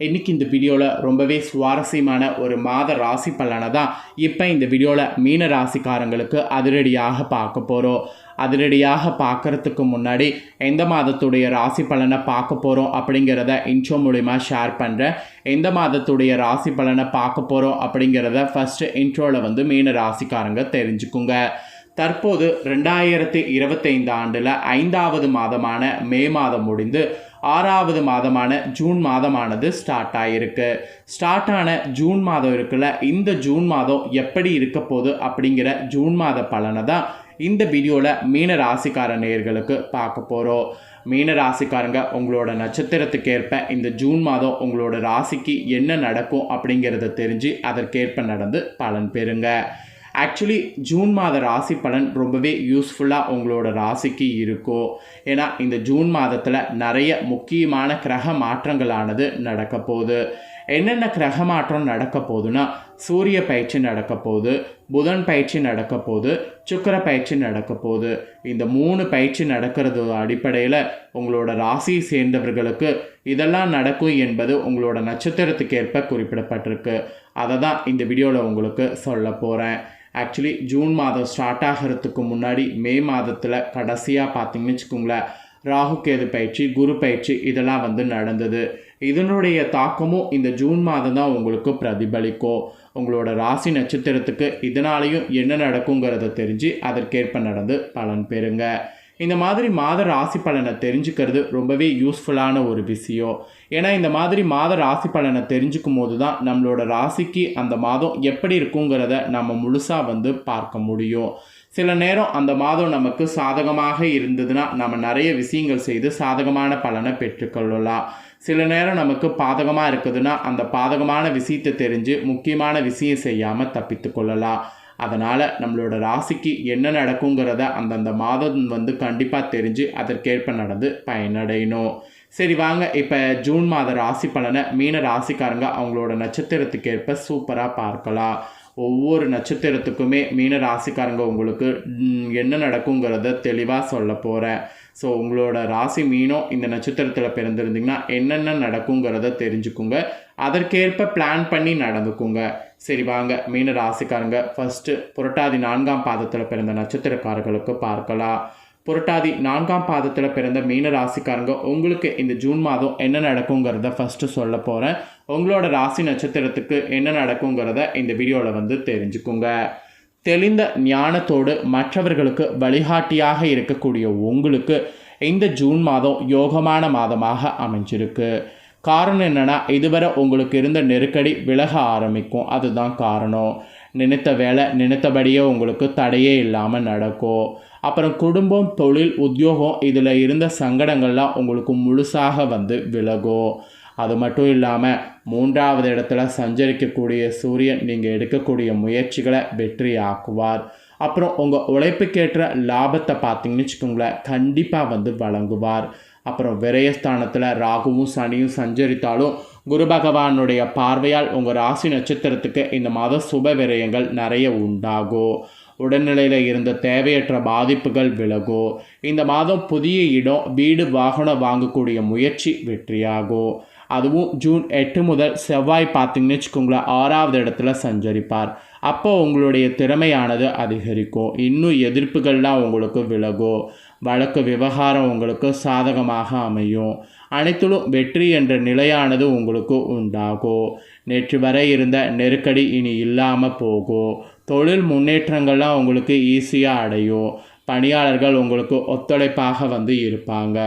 இன்றைக்கி இந்த வீடியோவில் ரொம்பவே சுவாரஸ்யமான ஒரு மாத ராசி பலனை தான் இப்போ இந்த வீடியோவில் மீன ராசிக்காரங்களுக்கு அதிரடியாக பார்க்க போகிறோம் அதிரடியாக பார்க்கறதுக்கு முன்னாடி எந்த மாதத்துடைய ராசி பலனை பார்க்க போகிறோம் அப்படிங்கிறத இன்ட்ரோ மூலிமா ஷேர் பண்ணுறேன் எந்த மாதத்துடைய ராசி பலனை பார்க்க போகிறோம் அப்படிங்கிறத ஃபஸ்ட்டு இன்ட்ரோவில் வந்து மீன ராசிக்காரங்க தெரிஞ்சுக்குங்க. தற்போது ரெண்டாயிரத்தி இருபத்தைந்து ஆண்டில் ஐந்தாவது மாதமான மே மாதம் முடிந்து ஆறாவது மாதமான ஜூன் மாதமானது ஸ்டார்ட் ஆகிருக்கு ஸ்டார்ட் ஆன ஜூன் மாதம் இருக்குல்ல இந்த ஜூன் மாதம் எப்படி இருக்க போகுது அப்படிங்கிற ஜூன் மாத பலனை தான் இந்த வீடியோவில் மீன ராசிக்கார நேயர்களுக்கு பார்க்க போகிறோம் மீன ராசிக்காரங்க உங்களோட நட்சத்திரத்துக்கு ஏற்ப இந்த ஜூன் மாதம் உங்களோட ராசிக்கு என்ன நடக்கும் அப்படிங்கிறத தெரிஞ்சு அதற்கேற்ப நடந்து பலன் பெறுங்க. ஆக்சுவலி ஜூன் மாத ராசி பலன் ரொம்பவே யூஸ்ஃபுல்லாக உங்களோட ராசிக்கு இருக்கும் ஏன்னா இந்த ஜூன் மாதத்தில் நிறைய முக்கியமான கிரக மாற்றங்களானது நடக்க போகுது என்னென்ன கிரக மாற்றம் நடக்க போகுதுன்னா சூரிய பயிற்சி நடக்க போகுது புதன் பயிற்சி நடக்க போகுது சுக்கர பயிற்சி நடக்க போகுது இந்த மூணு பயிற்சி நடக்கிறது அடிப்படையில் உங்களோட ராசியை சேர்ந்தவர்களுக்கு இதெல்லாம் நடக்கும் என்பது உங்களோட நட்சத்திரத்துக்கு ஏற்ப குறிப்பிடப்பட்டிருக்கு. அதை தான் இந்த வீடியோவில் உங்களுக்கு சொல்ல போகிறேன் ஆக்சுவலி ஜூன் மாதம் ஸ்டார்ட் ஆகிறதுக்கு முன்னாடி மே மாதத்தில் கடைசியாக பார்த்தீங்கன்னு வச்சுக்கோங்களேன் ராகு கேது பயிற்சி குரு பயிற்சி இதெல்லாம் வந்து நடந்தது. இதனுடைய தாக்கமும் இந்த ஜூன் மாதம் தான் உங்களுக்கு பிரதிபலிக்கும். உங்களோட ராசி நட்சத்திரத்துக்கு இதனாலையும் என்ன நடக்குங்கிறத தெரிஞ்சு அதற்கேற்ப நடந்து பலன் பெறுங்க. இந்த மாதிரி மாத ராசி பலனை தெரிஞ்சுக்கிறது ரொம்பவே யூஸ்ஃபுல்லான ஒரு விஷயம். ஏன்னா இந்த மாதிரி மாத ராசி பலனை தெரிஞ்சுக்கும் போது தான் நம்மளோட ராசிக்கு அந்த மாதம் எப்படி இருக்குங்கிறத நம்ம முழுசாக வந்து பார்க்க முடியும். சில நேரம் அந்த மாதம் நமக்கு சாதகமாக இருந்ததுன்னா நம்ம நிறைய விஷயங்கள் செய்து சாதகமான பலனை பெற்றுக்கொள்ளலாம். சில நேரம் நமக்கு பாதகமாக இருக்குதுன்னா அந்த பாதகமான விஷயத்தை தெரிஞ்சு முக்கியமான விஷயம் செய்யாமல் தப்பித்து கொள்ளலாம். அதனால் நம்மளோட ராசிக்கு என்ன நடக்குங்கிறத அந்தந்த மாதம் வந்து கண்டிப்பாக தெரிஞ்சு அதற்கேற்ப நடந்து பயனடையணும். சரி வாங்க. இப்போ ஜூன் மாத ராசி பலனை மீன ராசிக்காரங்க அவங்களோட நட்சத்திரத்துக்கேற்ப சூப்பராக பார்க்கலாம். ஒவ்வொரு நட்சத்திரத்துக்குமே மீன ராசிக்காரங்க உங்களுக்கு என்ன நடக்குங்கிறத தெளிவாக சொல்ல போகிறேன் ஸோ உங்களோட ராசி மீனம் இந்த நட்சத்திரத்தில் பிறந்திருந்தீங்கன்னா என்னென்ன நடக்குங்கிறத தெரிஞ்சுக்குங்க. அதற்கேற்ப பிளான் பண்ணி நடந்துக்குங்க. சரி வாங்க மீன ராசிக்காரங்க. ஃபஸ்ட்டு புரட்டாதி நான்காம் பாதத்தில் பிறந்த நட்சத்திரக்காரர்களுக்கு பார்க்கலாம். புரட்டாதி நான்காம் பாதத்தில் பிறந்த மீன ராசிக்காரங்க உங்களுக்கு இந்த ஜூன் மாதம் என்ன நடக்குங்கிறத ஃபஸ்ட்டு சொல்ல போகிறேன் உங்களோட ராசி நட்சத்திரத்துக்கு என்ன நடக்குங்கிறத இந்த வீடியோவில் வந்து தெரிஞ்சுக்குங்க. தெளிந்த ஞானத்தோடு மற்றவர்களுக்கு வழிகாட்டியாக இருக்கக்கூடிய உங்களுக்கு இந்த ஜூன் மாதம் யோகமான மாதமாக அமைஞ்சிருக்கு. காரணம் என்னென்னா இதுவரை உங்களுக்கு இருந்த நெருக்கடி விலக ஆரம்பிக்கும். அதுதான் காரணம். நினைத்த வேலை நினைத்தபடியே உங்களுக்கு தடையே இல்லாமல் நடக்கும். அப்புறம் குடும்பம் தொழில் உத்தியோகம் இதில் இருந்த சங்கடங்கள்லாம் உங்களுக்கு முழுசாக வந்து விலகும். அது மட்டும் இல்லாமல் மூன்றாவது இடத்துல சஞ்சரிக்கக்கூடிய சூரியன் நீங்கள் எடுக்கக்கூடிய முயற்சிகளை வெற்றி ஆக்குவார் அப்புறம் உங்கள் உழைப்புக்கேற்ற லாபத்தை பார்த்தீங்கன்னு வச்சுக்கோங்களேன் கண்டிப்பாக வந்து வழங்குவார். அப்புறம் விரயஸ்தானத்தில் ராகுவும் சனியும் சஞ்சரித்தாலும் குரு பகவானுடைய பார்வையால் உங்கள் ராசி நட்சத்திரத்துக்கு இந்த மாத சுப விரயங்கள் நிறைய உண்டாகும் உடல்நிலையில் இருந்த தேவையற்ற பாதிப்புகள் விலகும் இந்த மாதம் புதிய இடம் வீடு வாகனம் வாங்கக்கூடிய முயற்சி வெற்றியாகும் அதுவும் ஜூன் எட்டு முதல் செவ்வாய் பார்த்தீங்கன்னு வச்சுக்கோங்களேன் ஆறாவது இடத்துல சஞ்சரிப்பார். அப்போ உங்களுடைய திறமையானது அதிகரிக்கும். இன்னும் எதிர்ப்புகள்லாம் உங்களுக்கு விலகும் வழக்கு விவகாரம் உங்களுக்கு சாதகமாக அமையும். அனைத்திலும் வெற்றி என்ற நிலையானது உங்களுக்கு உண்டாகும் நேற்று வரை இருந்த நெருக்கடி இனி இல்லாமல் போகும் தொழில் முன்னேற்றங்கள்லாம் உங்களுக்கு ஈஸியாக அடையும். பணியாளர்கள் உங்களுக்கு ஒத்துழைப்பாக வந்து இருப்பாங்க.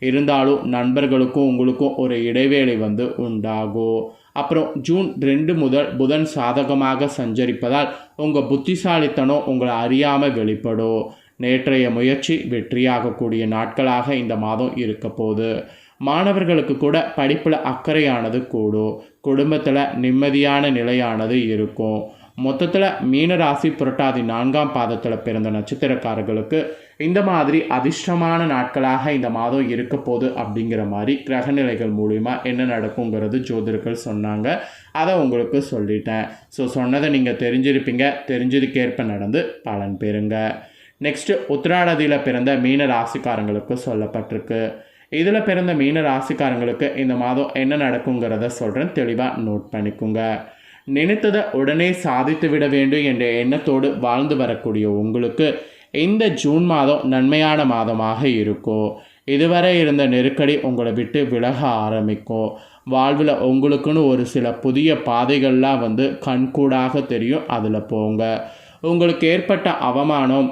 இருந்தாலும் நண்பர்களுக்கும் உங்களுக்கும் ஒரு இடைவேளை வந்து உண்டாகும் அப்புறம் ஜூன் ரெண்டு முதல் புதன் சாதகமாக சஞ்சரிப்பதால் உங்கள் புத்திசாலித்தனம் உங்களை அறியாமல் வெளிப்படும் நேற்றைய முயற்சி வெற்றியாகக்கூடிய நாட்களாக இந்த மாதம் இருக்க போகுது. மாணவர்களுக்கு கூட படிப்பில் அக்கறையானது கூடும். குடும்பத்தில் நிம்மதியான நிலையானது இருக்கும். மொத்தத்தில் மீனராசி புரட்டாதி நான்காம் பாதத்தில் பிறந்த நட்சத்திரக்காரர்களுக்கு இந்த மாதிரி அதிர்ஷ்டமான நாட்களாக இந்த மாதம் இருக்க போகுது அப்படிங்கிற மாதிரி கிரகநிலைகள் மூலிமா என்ன நடக்குங்கிறது ஜோதிடர்கள் சொன்னாங்க. அதை உங்களுக்கு சொல்லிட்டேன். ஸோ சொன்னதை நீங்கள் தெரிஞ்சிருப்பீங்க. தெரிஞ்சதுக்கேற்ப நடந்து பலன் பெறுங்க. நெக்ஸ்ட்டு உத்திராடதியில் பிறந்த மீன ராசிக்காரங்களுக்கு சொல்லப்பட்டிருக்கு. இதில் பிறந்த மீன ராசிக்காரங்களுக்கு இந்த மாதம் என்ன நடக்குங்கிறத சொல்கிறேன் தெளிவாக நோட் பண்ணிக்கோங்க. நினைத்ததை உடனே சாதித்து விட வேண்டும் என்ற எண்ணத்தோடு வாழ்ந்து வரக்கூடிய உங்களுக்கு இந்த ஜூன் மாதம் நன்மையான மாதமாக இருக்கும் இதுவரை இருந்த நெருக்கடி உங்களை விட்டு விலக ஆரம்பிக்கும் வாழ்வில் உங்களுக்குன்னு ஒரு சில புதிய பாதைகள்லாம் வந்து கண்கூடாக தெரியும் அதில் போங்க. உங்களுக்கு ஏற்பட்ட அவமானம்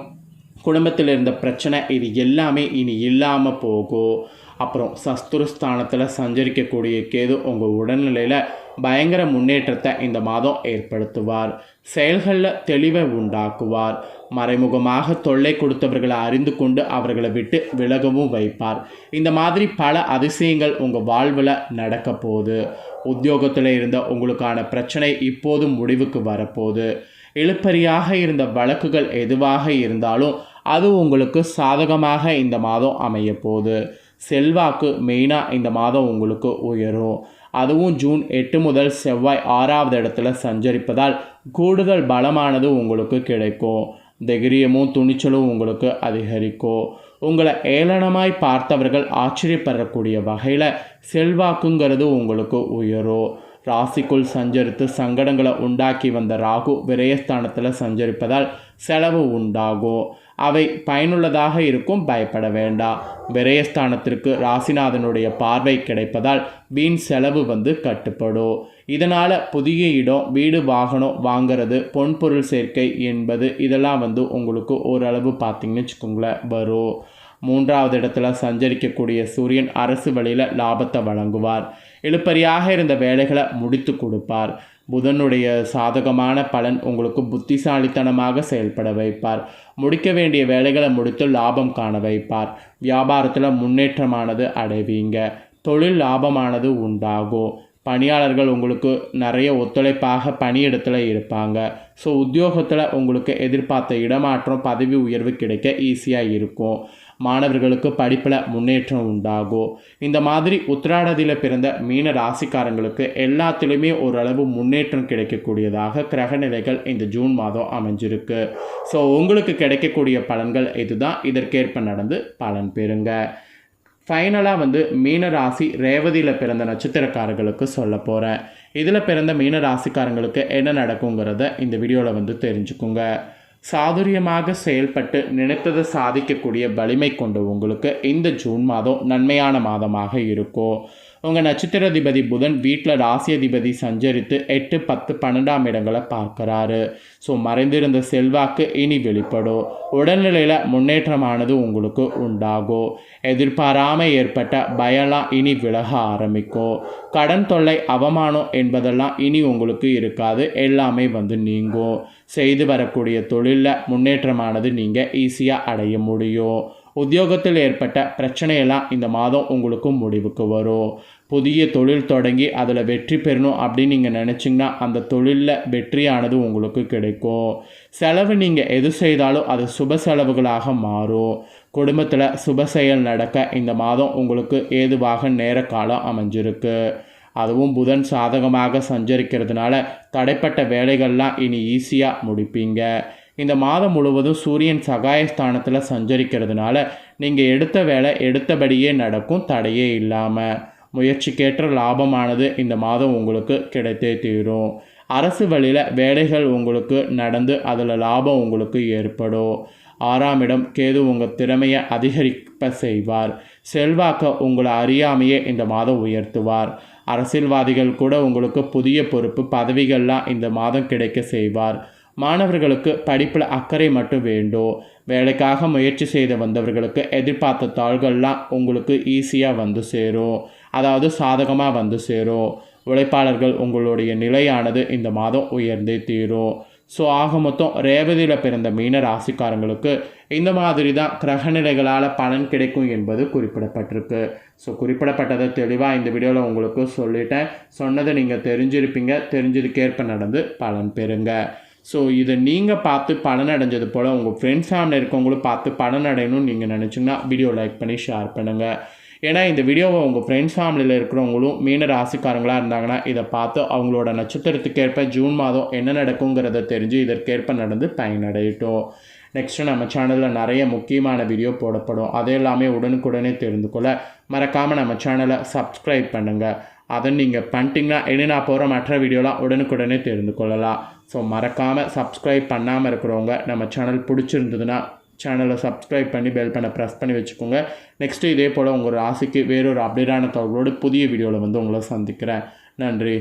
குடும்பத்தில் இருந்த பிரச்சனை இது எல்லாமே இனி இல்லாமல் போகும் அப்புறம் சஸ்துரஸ்தானத்தில் சஞ்சரிக்கக்கூடிய கேது உங்கள் உடல்நிலையில் பயங்கர முன்னேற்றத்தை இந்த மாதம் ஏற்படுத்துவார். செயல்களில் தெளிவை உண்டாக்குவார். மறைமுகமாக தொல்லை கொடுத்தவர்களை அறிந்து கொண்டு அவர்களை விட்டு விலகவும் வைப்பார். இந்த மாதிரி பல அதிசயங்கள் உங்கள் வாழ்வில் நடக்க போகுது. உத்தியோகத்தில் இருந்த உங்களுக்கான பிரச்சனை இப்போது முடிவுக்கு வரப்போகுது. இழுப்பறியாக இருந்த வழக்குகள் எதுவாக இருந்தாலும் அது உங்களுக்கு சாதகமாக இந்த மாதம் அமைய போகுது. செல்வாக்கு மெயினாக இந்த மாதம் உங்களுக்கு உயரும். அதுவும் ஜூன் எட்டு முதல் செவ்வாய் ஆறாவது இடத்துல சஞ்சரிப்பதால் கூடுதல் பலமானது உங்களுக்கு கிடைக்கும். தைரியமும் துணிச்சலும் உங்களுக்கு அதிகரிக்கும். உங்களை ஏளனமாய் பார்த்தவர்கள் ஆச்சரியப்படக்கூடிய வகையில் செல்வாக்குங்கிறது உங்களுக்கு உயரும். ராசிக்குள் சஞ்சரித்து சங்கடங்களை உண்டாக்கி வந்த ராகு விரயஸ்தானத்தில் சஞ்சரிப்பதால் செலவு உண்டாகும் அவை பயனுள்ளதாக இருக்கும் பயப்பட வேண்டாம் விரயஸ்தானத்திற்கு ராசிநாதனுடைய பார்வை கிடைப்பதால் வீண் செலவு வந்து கட்டுப்படும் இதனால் புதிய இடம் வீடு வாகனம் வாங்கிறது பொன்பொருள் சேர்க்கை என்பது இதெல்லாம் வந்து உங்களுக்கு ஓரளவு பார்த்தீங்கன்னு வச்சுக்கோங்களேன் வரும். மூன்றாவது இடத்துல சஞ்சரிக்கக்கூடிய சூரியன் அரசு வழியில் லாபத்தை வழங்குவார். இழுப்பறியாக இருந்த வேலைகளை முடித்து கொடுப்பார். புதனுடைய சாதகமான பலன் உங்களுக்கு புத்திசாலித்தனமாக செயல்பட வைப்பார். முடிக்க வேண்டிய வேலைகளை முடித்து லாபம் காண வைப்பார். வியாபாரத்தில் முன்னேற்றமானது அடைவீங்க. தொழில் லாபமானது உண்டாகும். பணியாளர்கள் உங்களுக்கு நிறைய ஒத்துழைப்பாக பணியிடத்தில் இருப்பாங்க. ஸோ உத்தியோகத்தில் உங்களுக்கு எதிர்பார்த்த இடமாற்றம் பதவி உயர்வு கிடைக்க ஈஸியாக இருக்கும். மாணவர்களுக்கு படிப்பில் முன்னேற்றம் உண்டாகும். இந்த மாதிரி உத்திராடதியில் பிறந்த மீன ராசிக்காரங்களுக்கு எல்லாத்துலேயுமே ஓரளவு முன்னேற்றம் கிடைக்கக்கூடியதாக கிரகநிலைகள் இந்த ஜூன் மாதம் அமைஞ்சிருக்கு. ஸோ உங்களுக்கு கிடைக்கக்கூடிய பலன்கள் இதுதான் இதற்கேற்ப நடந்து பலன் பெறுங்க. ஃபைனலாக வந்து மீனராசி ரேவதியில் பிறந்த நட்சத்திரக்காரர்களுக்கு சொல்ல போகிறேன் இதில் பிறந்த மீனராசிக்காரங்களுக்கு என்ன நடக்குங்கிறத இந்த வீடியோவில் வந்து தெரிஞ்சுக்குங்க. சாதுரியமாக செயல்பட்டு நினைத்ததை சாதிக்கக்கூடிய வலிமை கொண்டு உங்களுக்கு இந்த ஜூன் மாதம் நன்மையான மாதமாக இருக்கும். உங்கள் நட்சத்திராதிபதி புதன் வீட்டில் ராசியதிபதி சஞ்சரித்து எட்டு பத்து பன்னெண்டாம் இடங்களை பார்க்குறாரு. ஸோ மறைந்திருந்த செல்வாக்கு இனி வெளிப்படும். உடல்நிலையில் முன்னேற்றமானது உங்களுக்கு உண்டாகும். எதிர்பாராமல் ஏற்பட்ட பயம்லாம் இனி விலக ஆரம்பிக்கும். கடன் தொல்லை அவமானம் என்பதெல்லாம் இனி உங்களுக்கு இருக்காது. எல்லாமே வந்து நீங்கும். செய்து வரக்கூடிய தொழிலில் முன்னேற்றமானது நீங்கள் ஈஸியாக அடைய முடியும். உத்தியோகத்தில் ஏற்பட்ட பிரச்சனையெல்லாம் இந்த மாதம் உங்களுக்கு முடிவுக்கு வரும். புதிய தொழில் தொடங்கி அதில் வெற்றி பெறணும் அப்படின்னு நீங்கள் நினச்சிங்கன்னா அந்த தொழிலில் வெற்றியானது உங்களுக்கு கிடைக்கும். செலவு நீங்கள் எது செய்தாலும் அது சுப செலவுகளாக மாறும். குடும்பத்தில் சுப செயல் நடக்க இந்த மாதம் உங்களுக்கு ஏதுவாக நேர காலம் அமைஞ்சிருக்கு. அதுவும் புதன் சாதகமாக சஞ்சரிக்கிறதுனால தடைப்பட்ட வேலைகள்லாம் இனி ஈஸியாக முடிப்பீங்க. இந்த மாதம் முழுவதும் சூரியன் சகாயஸ்தானத்தில் சஞ்சரிக்கிறதுனால நீங்கள் எடுத்த வேலை எடுத்தபடியே நடக்கும் தடையே இல்லாமல் முயற்சிக்கேற்ற லாபமானது இந்த மாதம் உங்களுக்கு கிடைத்தே தீரும். அரசு வழியில் வேலைகள் உங்களுக்கு நடந்து அதில் லாபம் உங்களுக்கு ஏற்படும். ஆறாம் இடம் கேது உங்கள் திறமையை அதிகரிப்ப செய்வார். செல்வாக்க உங்களை அறியாமையே இந்த மாதம் உயர்த்துவார். அரசியல்வாதிகள் கூட உங்களுக்கு புதிய பொறுப்பு பதவிகள்லாம் இந்த மாதம் கிடைக்க செய்வார். மாணவர்களுக்கு படிப்பில் அக்கறை மட்டும் வேண்டும் வேலைக்காக முயற்சி செய்து வந்தவர்களுக்கு எதிர்பார்த்த தாள்கள்லாம் உங்களுக்கு ஈஸியாக வந்து சேரும் அதாவது சாதகமாக வந்து சேரும் உழைப்பாளர்கள் உங்களுடைய நிலையானது இந்த மாதம் உயர்ந்தே தீரும் ஸோ ஆக மொத்தம் ரேவதியில் பிறந்த மீன ராசிக்காரங்களுக்கு இந்த மாதிரி தான் கிரகநிலைகளால் பலன் கிடைக்கும் என்பது குறிப்பிடப்பட்டிருக்கு. ஸோ குறிப்பிடப்பட்டதை தெளிவாக இந்த வீடியோவில் உங்களுக்கு சொல்லிட்டேன். சொன்னதை நீங்கள் தெரிஞ்சிருப்பீங்க. தெரிஞ்சதுக்கேற்ப நடந்து பலன் பெறுங்க. ஸோ இதை நீங்கள் பார்த்து பலன் அடைஞ்சது போல் உங்கள் ஃப்ரெண்ட்ஸ் ஃபேமிலி இருக்கவங்களும் பார்த்து பலன் அடையணும்னு நீங்கள் நினச்சிங்கன்னா வீடியோ லைக் பண்ணி ஷேர் பண்ணுங்கள் ஏன்னா இந்த வீடியோவை உங்கள் ஃப்ரெண்ட்ஸ் ஃபேமிலியில் இருக்கிறவங்களும் மீன ராசிக்காரங்களாக இருந்தாங்கன்னா இதை பார்த்து அவங்களோட நட்சத்திரத்துக்கேற்ப ஜூன் மாதம் என்ன நடக்குங்கிறத தெரிஞ்சு இதற்கேற்ப நடந்து பயனடையட்டும். நெக்ஸ்ட்டு நம்ம சேனலில் நிறைய முக்கியமான வீடியோ போடப்படும். அது எல்லாமே உடனுக்குடனே தெரிந்து கொள்ள மறக்காமல் நம்ம சேனலை சப்ஸ்கிரைப் பண்ணுங்கள் அதை நீங்கள் பண்ணிட்டீங்கன்னா இனி நான் போகிற மற்ற வீடியோலாம் உடனுக்குடனே தெரிந்து கொள்ளலாம். ஸோ மறக்காமல் சப்ஸ்கிரைப் பண்ணாமல் இருக்கிறவங்க நம்ம சேனல் பிடிச்சிருந்ததுன்னா சேனலை சப்ஸ்கிரைப் பண்ணி பெல் பண்ண ப்ரெஸ் பண்ணி வச்சுக்கோங்க. நெக்ஸ்ட்டு இதே போல் உங்கள் ராசிக்கு வேறொரு அப்டேட்டான தகவலோடு புதிய வீடியோவில் வந்து உங்களை சந்திக்கிறேன். நன்றி.